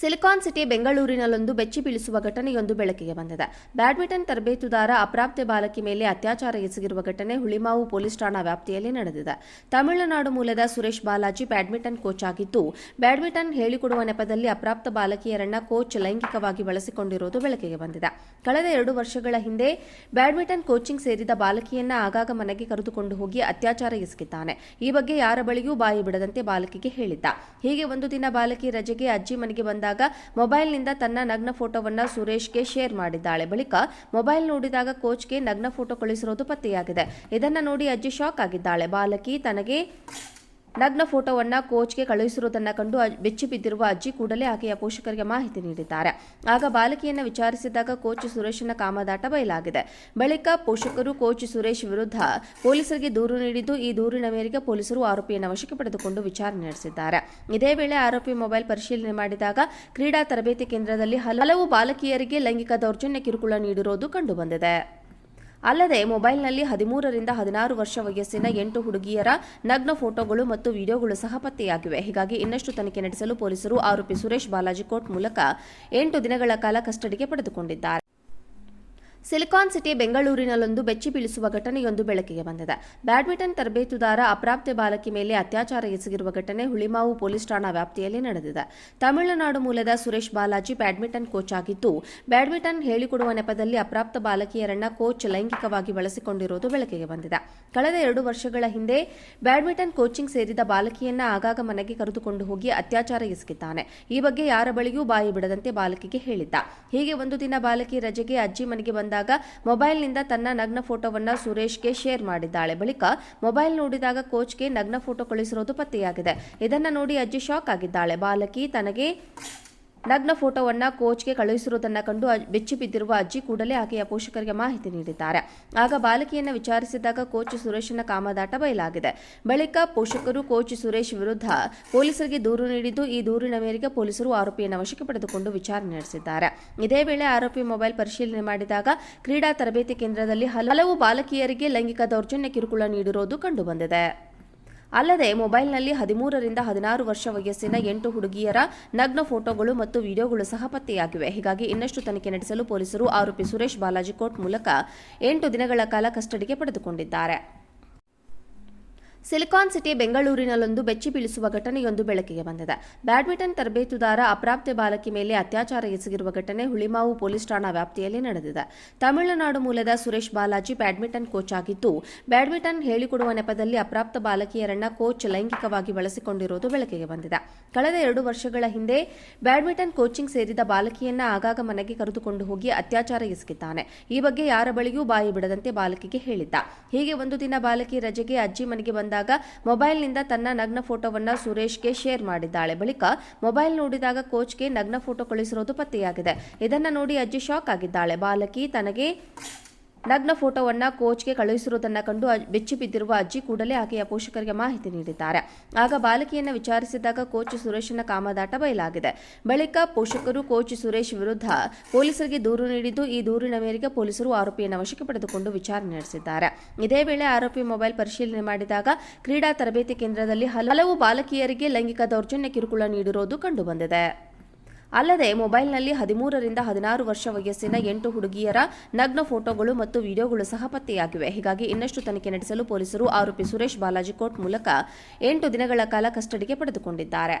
Silicon city ಬೆಂಗಳೂರಿನಲ್ಲೊಂದು ಬೆಚ್ಚಿ ಬೀಳಿಸುವ ಘಟನೆಯೊಂದು ಬೆಳಕಿಗೆ ಬಂದಿದೆ. ಬ್ಯಾಡ್ಮಿಂಟನ್ ತರಬೇತುದಾರ ಅಪ್ರಾಪ್ತೆ ಬಾಲಕಿ ಮೇಲೆ ಅತ್ಯಾಚಾರ ಎಸಗಿರುವ ಘಟನೆ ಹುಳಿಮಾವು ಪೊಲೀಸ್ ಠಾಣಾ ವ್ಯಾಪ್ತಿಯಲ್ಲಿ ನಡೆದಿದೆ. ತಮಿಳುನಾಡು ಮೂಲದ ಸುರೇಶ್ ಬಾಲಾಜಿ ಬ್ಯಾಡ್ಮಿಂಟನ್ ಕೋಚ್ ಆಗಿದ್ದು, ಬ್ಯಾಡ್ಮಿಂಟನ್ ಹೇಳಿಕೊಡುವ ನೆಪದಲ್ಲಿ ಅಪ್ರಾಪ್ತ ಬಾಲಕಿಯರನ್ನ ಕೋಚ್ ಲೈಂಗಿಕವಾಗಿ ಬಳಸಿಕೊಂಡಿರುವುದು ಬೆಳಕಿಗೆ ಬಂದಿದೆ. ಕಳೆದ ಎರಡು ವರ್ಷಗಳ ಹಿಂದೆ ಬ್ಯಾಡ್ಮಿಂಟನ್ ಕೋಚಿಂಗ್ ಸೇರಿದ ಬಾಲಕಿಯನ್ನ ಆಗಾಗ ಮನೆಗೆ ಕರೆದುಕೊಂಡು ಹೋಗಿ ಅತ್ಯಾಚಾರ ಎಸಗಿದ್ದಾನೆ. ಈ ಬಗ್ಗೆ ಯಾರ ಬಳಿಯೂ ಬಾಯಿ ಬಿಡದಂತೆ ಬಾಲಕಿಗೆ ಹೇಳಿದ್ದ. ಹೀಗೆ ಒಂದು ದಿನ ಬಾಲಕಿ ರಜೆಗೆ ಅಜ್ಜಿ ಮನೆಗೆ ಬಂದಾಗ ಮೊಬೈಲ್ನಿಂದ ತನ್ನ ನಗ್ನ ಫೋಟೋವನ್ನು ಸುರೇಶ್ಗೆ ಶೇರ್ ಮಾಡಿದ್ದಾಳೆ. ಬಳಿಕ ಮೊಬೈಲ್ ನೋಡಿದಾಗ ಕೋಚ್ಗೆ ನಗ್ನ ಫೋಟೋ ಕಳಿಸಿರೋದು ಪತ್ತೆಯಾಗಿದೆ. ಇದನ್ನು ನೋಡಿ ಅಜ್ಜಿ ಶಾಕ್ ಆಗಿದ್ದಾಳೆ. ಬಾಲಕಿ ತನಗೆ ನಗ್ನ ಫೋಟೋವನ್ನ ಕೋಚ್ಗೆ ಕಳುಹಿಸಿರುವುದನ್ನು ಕಂಡು ಬೆಚ್ಚಿ ಬಿದ್ದಿರುವ ಅಜ್ಜಿ ಕೂಡಲೇ ಆಕೆಯ ಪೋಷಕರಿಗೆ ಮಾಹಿತಿ ನೀಡಿದ್ದಾರೆ. ಆಗ ಬಾಲಕಿಯನ್ನು ವಿಚಾರಿಸಿದಾಗ ಕೋಚ್ ಸುರೇಶನ ಕಾಮದಾಟ ಬಯಲಾಗಿದೆ. ಬಳಿಕ ಪೋಷಕರು ಕೋಚ್ ಸುರೇಶ್ ವಿರುದ್ಧ ಪೊಲೀಸರಿಗೆ ದೂರು ನೀಡಿದ್ದು, ಈ ದೂರಿನ ಮೇರೆಗೆ ಪೊಲೀಸರು ಆರೋಪಿಯನ್ನು ವಶಕ್ಕೆ ಪಡೆದುಕೊಂಡು ವಿಚಾರಣೆ ನಡೆಸಿದ್ದಾರೆ. ಇದೇ ವೇಳೆ ಆರೋಪಿ ಮೊಬೈಲ್ ಪರಿಶೀಲನೆ ಮಾಡಿದಾಗ ಕ್ರೀಡಾ ತರಬೇತಿ ಕೇಂದ್ರದಲ್ಲಿ ಹಲವು ಬಾಲಕಿಯರಿಗೆ ಲೈಂಗಿಕ ದೌರ್ಜನ್ಯ ಕಿರುಕುಳ ನೀಡಿರುವುದು ಕಂಡುಬಂದಿದೆ. ಅಲ್ಲದೆ ಮೊಬೈಲ್ನಲ್ಲಿ ಹದಿಮೂರರಿಂದ ಹದಿನಾರು ವರ್ಷ ವಯಸ್ಸಿನ ಎಂಟು ಹುಡುಗಿಯರ ನಗ್ನ ಫೋಟೋಗಳು ಮತ್ತು ವಿಡಿಯೋಗಳು ಸಹ ಪತ್ತೆಯಾಗಿವೆ. ಹೀಗಾಗಿ ಇನ್ನಷ್ಟು ತನಿಖೆ ನಡೆಸಲು ಪೊಲೀಸರು ಆರೋಪಿ ಸುರೇಶ್ ಬಾಲಾಜಿ ಕೋರ್ಟ್ ಮೂಲಕ ಎಂಟು ದಿನಗಳ ಕಾಲ ಕಸ್ಟಡಿಗೆ ಪಡೆದುಕೊಂಡಿದ್ದಾರೆ. ಸಿಲಿಕಾನ್ ಸಿಟಿ ಬೆಂಗಳೂರಿನಲ್ಲೊಂದು ಬೆಚ್ಚಿ ಬೀಳಿಸುವ ಘಟನೆಯೊಂದು ಬೆಳಕಿಗೆ ಬಂದಿದೆ. ಬ್ಯಾಡ್ಮಿಂಟನ್ ತರಬೇತುದಾರ ಅಪ್ರಾಪ್ತೆ ಬಾಲಕಿ ಮೇಲೆ ಅತ್ಯಾಚಾರ ಎಸಗಿರುವ ಘಟನೆ ಹುಳಿಮಾವು ಪೊಲೀಸ್ ಠಾಣಾ ವ್ಯಾಪ್ತಿಯಲ್ಲಿ ನಡೆದಿದೆ. ತಮಿಳುನಾಡು ಮೂಲದ ಸುರೇಶ್ ಬಾಲಾಜಿ ಬ್ಯಾಡ್ಮಿಂಟನ್ ಕೋಚ್ ಆಗಿದ್ದು, ಬ್ಯಾಡ್ಮಿಂಟನ್ ಹೇಳಿಕೊಡುವ ನೆಪದಲ್ಲಿ ಅಪ್ರಾಪ್ತ ಬಾಲಕಿಯರನ್ನ ಕೋಚ್ ಲೈಂಗಿಕವಾಗಿ ಬಳಸಿಕೊಂಡಿರುವುದು ಬೆಳಕಿಗೆ ಬಂದಿದೆ. ಕಳೆದ ಎರಡು ವರ್ಷಗಳ ಹಿಂದೆ ಬ್ಯಾಡ್ಮಿಂಟನ್ ಕೋಚಿಂಗ್ ಸೇರಿದ ಬಾಲಕಿಯನ್ನ ಆಗಾಗ ಮನೆಗೆ ಕರೆದುಕೊಂಡು ಹೋಗಿ ಅತ್ಯಾಚಾರ ಎಸಗಿದ್ದಾನೆ. ಈ ಬಗ್ಗೆ ಯಾರ ಬಳಿಯೂ ಬಾಯಿ ಬಿಡದಂತೆ ಬಾಲಕಿಗೆ ಹೇಳಿದ್ದ. ಹೀಗೆ ಒಂದು ದಿನ ಬಾಲಕಿ ರಜೆಗೆ ಅಜ್ಜಿ ಮನೆಗೆ ಬಂದಾಗ ಮೊಬೈಲ್ನಿಂದ ತನ್ನ ನಗ್ನ ಫೋಟೋವನ್ನ ಸುರೇಶ್ಗೆ ಶೇರ್ ಮಾಡಿದ್ದಾಳೆ. ಬಳಿಕ ಮೊಬೈಲ್ ನೋಡಿದಾಗ ಕೋಚ್ಗೆ ನಗ್ನ ಫೋಟೋ ಕಳಿಸಿರೋದು ಪತ್ತೆಯಾಗಿದೆ. ಇದನ್ನ ನೋಡಿ ಅಜ್ಜಿ ಶಾಕ್ ಆಗಿದ್ದಾಳೆ. ಬಾಲಕಿ ತನಗೆ ನಗ್ನ ಫೋಟೋವನ್ನು ಕೋಚ್ಗೆ ಕಳುಹಿಸಿರುವುದನ್ನು ಕಂಡು ಬೆಚ್ಚಿ ಬಿದ್ದಿರುವ ಅಜ್ಜಿ ಕೂಡಲೇ ಆಕೆಯ ಪೋಷಕರಿಗೆ ಮಾಹಿತಿ ನೀಡಿದ್ದಾರೆ. ಆಗ ಬಾಲಕಿಯನ್ನು ವಿಚಾರಿಸಿದಾಗ ಕೋಚ್ ಸುರೇಶನ ಕಾಮದಾಟ ಬಯಲಾಗಿದೆ. ಬಳಿಕ ಪೋಷಕರು ಕೋಚ್ ಸುರೇಶ್ ವಿರುದ್ಧ ಪೊಲೀಸರಿಗೆ ದೂರು ನೀಡಿದ್ದು, ಈ ದೂರಿನ ಮೇರೆಗೆ ಪೊಲೀಸರು ಆರೋಪಿಯನ್ನು ವಶಕ್ಕೆ ಪಡೆದುಕೊಂಡು ವಿಚಾರಣೆ ನಡೆಸಿದ್ದಾರೆ. ಇದೇ ವೇಳೆ ಆರೋಪಿ ಮೊಬೈಲ್ ಪರಿಶೀಲನೆ ಮಾಡಿದಾಗ ಕ್ರೀಡಾ ತರಬೇತಿ ಕೇಂದ್ರದಲ್ಲಿ ಹಲವು ಬಾಲಕಿಯರಿಗೆ ಲೈಂಗಿಕ ದೌರ್ಜನ್ಯ ಕಿರುಕುಳ ನೀಡಿರುವುದು ಕಂಡುಬಂದಿದೆ. ಅಲ್ಲದೆ ಮೊಬೈಲ್ನಲ್ಲಿ ಹದಿಮೂರರಿಂದ ಹದಿನಾರು ವರ್ಷ ವಯಸ್ಸಿನ ಎಂಟು ಹುಡುಗಿಯರ ನಗ್ನ ಫೋಟೋಗಳು ಮತ್ತು ವಿಡಿಯೋಗಳು ಸಹ ಪತ್ತೆಯಾಗಿವೆ. ಹೀಗಾಗಿ ಇನ್ನಷ್ಟು ತನಿಖೆ ನಡೆಸಲು ಪೊಲೀಸರು ಆರೋಪಿ ಸುರೇಶ್ ಬಾಲಾಜಿ ಕೋರ್ಟ್ ಮೂಲಕ ಎಂಟು ದಿನಗಳ ಕಾಲ ಕಸ್ಟಡಿಗೆ ಪಡೆದುಕೊಂಡಿದ್ದಾರೆ. ಸಿಲಿಕಾನ್ ಸಿಟಿ ಬೆಂಗಳೂರಿನಲ್ಲೊಂದು ಬೆಚ್ಚಿ ಬೀಳಿಸುವ ಘಟನೆಯೊಂದು ಬೆಳಕಿಗೆ ಬಂದಿದೆ. ಬ್ಯಾಡ್ಮಿಂಟನ್ ತರಬೇತುದಾರ ಅಪ್ರಾಪ್ತೆ ಬಾಲಕಿ ಮೇಲೆ ಅತ್ಯಾಚಾರ ಎಸಗಿರುವ ಘಟನೆ ಹುಳಿಮಾವು ಪೊಲೀಸ್ ಠಾಣಾ ವ್ಯಾಪ್ತಿಯಲ್ಲಿ ನಡೆದಿದೆ. ತಮಿಳುನಾಡು ಮೂಲದ ಸುರೇಶ್ ಬಾಲಾಜಿ ಬ್ಯಾಡ್ಮಿಂಟನ್ ಕೋಚ್ ಆಗಿದ್ದು, ಬ್ಯಾಡ್ಮಿಂಟನ್ ಹೇಳಿಕೊಡುವ ನೆಪದಲ್ಲಿ ಅಪ್ರಾಪ್ತ ಬಾಲಕಿಯರನ್ನ ಕೋಚ್ ಲೈಂಗಿಕವಾಗಿ ಬಳಸಿಕೊಂಡಿರುವುದು ಬೆಳಕಿಗೆ ಬಂದಿದೆ. ಕಳೆದ ಎರಡು ವರ್ಷಗಳ ಹಿಂದೆ ಬ್ಯಾಡ್ಮಿಂಟನ್ ಕೋಚಿಂಗ್ ಸೇರಿದ ಬಾಲಕಿಯನ್ನ ಆಗಾಗ ಮನೆಗೆ ಕರೆದುಕೊಂಡು ಹೋಗಿ ಅತ್ಯಾಚಾರ ಎಸಗಿದ್ದಾನೆ. ಈ ಬಗ್ಗೆ ಯಾರ ಬಳಿಯೂ ಬಾಯಿ ಬಿಡದಂತೆ ಬಾಲಕಿಗೆ ಹೇಳಿದ್ದ. ಹೀಗೆ ಒಂದು ದಿನ ಬಾಲಕಿ ರಜೆಗೆ ಅಜ್ಜಿ ಮನೆಗೆ ಬಂದಾಗ ಮೊಬೈಲ್ನಿಂದ ತನ್ನ ನಗ್ನ ಫೋಟೋವನ್ನ ಸುರೇಶ್ಗೆ ಶೇರ್ ಮಾಡಿದ್ದಾಳೆ. ಬಳಿಕ ಮೊಬೈಲ್ ನೋಡಿದಾಗ ಕೋಚ್ಗೆ ನಗ್ನ ಫೋಟೋ ಕಳಿಸಿರೋದು ಪತ್ತೆಯಾಗಿದೆ. ಇದನ್ನ ನೋಡಿ ಅಜ್ಜಿ ಶಾಕ್ ಆಗಿದ್ದಾಳೆ. ಬಾಲಕಿ ತನಗೆ ನಗ್ನ ಫೋಟೋವನ್ನು ಕೋಚ್ಗೆ ಕಳುಹಿಸಿರುವುದನ್ನು ಕಂಡು ಬೆಚ್ಚಿ ಬಿದ್ದಿರುವ ಅಜ್ಜಿ ಕೂಡಲೇ ಆಕೆಯ ಪೋಷಕರಿಗೆ ಮಾಹಿತಿ ನೀಡಿದ್ದಾರೆ. ಆಗ ಬಾಲಕಿಯನ್ನು ವಿಚಾರಿಸಿದಾಗ ಕೋಚ್ ಸುರೇಶನ ಕಾಮದಾಟ ಬಯಲಾಗಿದೆ. ಬಳಿಕ ಪೋಷಕರು ಕೋಚ್ ಸುರೇಶ್ ವಿರುದ್ಧ ಪೊಲೀಸರಿಗೆ ದೂರು ನೀಡಿದ್ದು, ಈ ದೂರಿನ ಮೇರೆಗೆ ಪೊಲೀಸರು ಆರೋಪಿಯನ್ನು ವಶಕ್ಕೆ ಪಡೆದುಕೊಂಡು ವಿಚಾರಣೆ ನಡೆಸಿದ್ದಾರೆ. ಇದೇ ವೇಳೆ ಆರೋಪಿ ಮೊಬೈಲ್ ಪರಿಶೀಲನೆ ಮಾಡಿದಾಗ ಕ್ರೀಡಾ ತರಬೇತಿ ಕೇಂದ್ರದಲ್ಲಿ ಹಲವು ಬಾಲಕಿಯರಿಗೆ ಲೈಂಗಿಕ ದೌರ್ಜನ್ಯ ಕಿರುಕುಳ ನೀಡಿರುವುದು ಕಂಡುಬಂದಿದೆ. ಅಲ್ಲದೆ ಮೊಬೈಲ್ನಲ್ಲಿ ಹದಿಮೂರರಿಂದ ಹದಿನಾರು ವರ್ಷ ವಯಸ್ಸಿನ ಎಂಟು ಹುಡುಗಿಯರ ನಗ್ನ ಫೋಟೋಗಳು ಮತ್ತು ವಿಡಿಯೋಗಳು ಸಹ ಪತ್ತೆಯಾಗಿವೆ. ಹೀಗಾಗಿ ಇನ್ನಷ್ಟು ತನಿಖೆ ನಡೆಸಲು ಪೊಲೀಸರು ಆರೋಪಿ ಸುರೇಶ್ ಬಾಲಾಜಿ ಕೋರ್ಟ್ ಮೂಲಕ ಎಂಟು ದಿನಗಳ ಕಾಲ ಕಸ್ಟಡಿಗೆ ಪಡೆದುಕೊಂಡಿದ್ದಾರೆ.